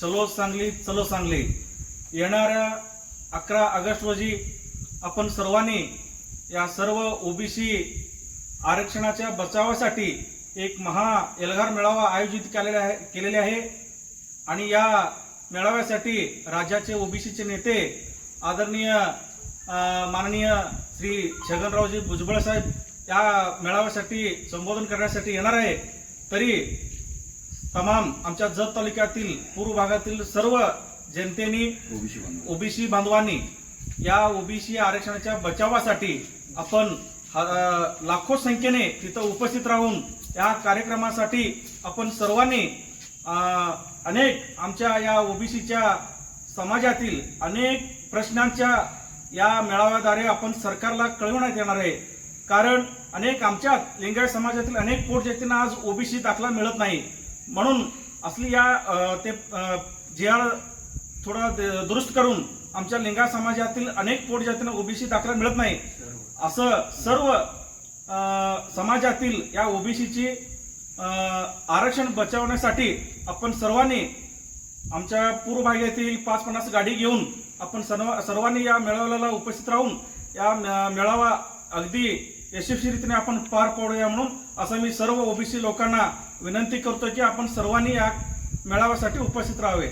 चलो सांगली चलो सांगली. येणाऱ्या अकरा ऑगस्ट रोजी आपण सर्वांनी या सर्व ओबीसी आरक्षणाच्या बचावासाठी एक महा एल्गार मेळावा आयोजित केलेला आहे केलेले आहे. आणि या मेळाव्यासाठी राज्याचे ओबीसीचे नेते आदरणीय माननीय श्री छगनरावजी भुजबळ साहेब या मेळाव्यासाठी संबोधन करण्यासाठी येणार आहे. तरी तमाम आमच्या जत तालुक्यातील पूर्व भागातील सर्व जनतेनी ओबीसी ओबीसी बांधवांनी या ओबीसी आरक्षणाच्या बचावासाठी आपण लाखो संख्येने तिथं उपस्थित राहून या कार्यक्रमासाठी आपण सर्वांनी अनेक आमच्या या ओबीसीच्या समाजातील अनेक प्रश्नांच्या या मेळाव्याद्वारे आपण सरकारला कळवण्यात येणार आहे. कारण अनेक आमच्या लिंगायत समाजातील अनेक पोटजातींना आज ओबीसी दाखला मिळत नाही. म्हणून असली या ते जी आर थोडा दुरुस्त करून आमच्या लिंगा समाजातील अनेक पोट जातींना ओबीसी दाखला मिळत नाही. असं सर्व समाजातील या ओबीसीची आरक्षण बचावण्यासाठी आपण सर्वांनी आमच्या पूर्व भागातील पाच पन्नास गाडी घेऊन आपण सर्व सर्वांनी या मेळाव्याला उपस्थित राहून या मेळावा अगदी यशस्वीरित्याने आपण पार पाडूया म्हणून असं मी सर्व ओबीसी लोकांना विनंती करतो की आपण सर्वांनी या मेळाव्यासाठी उपस्थित राहावे.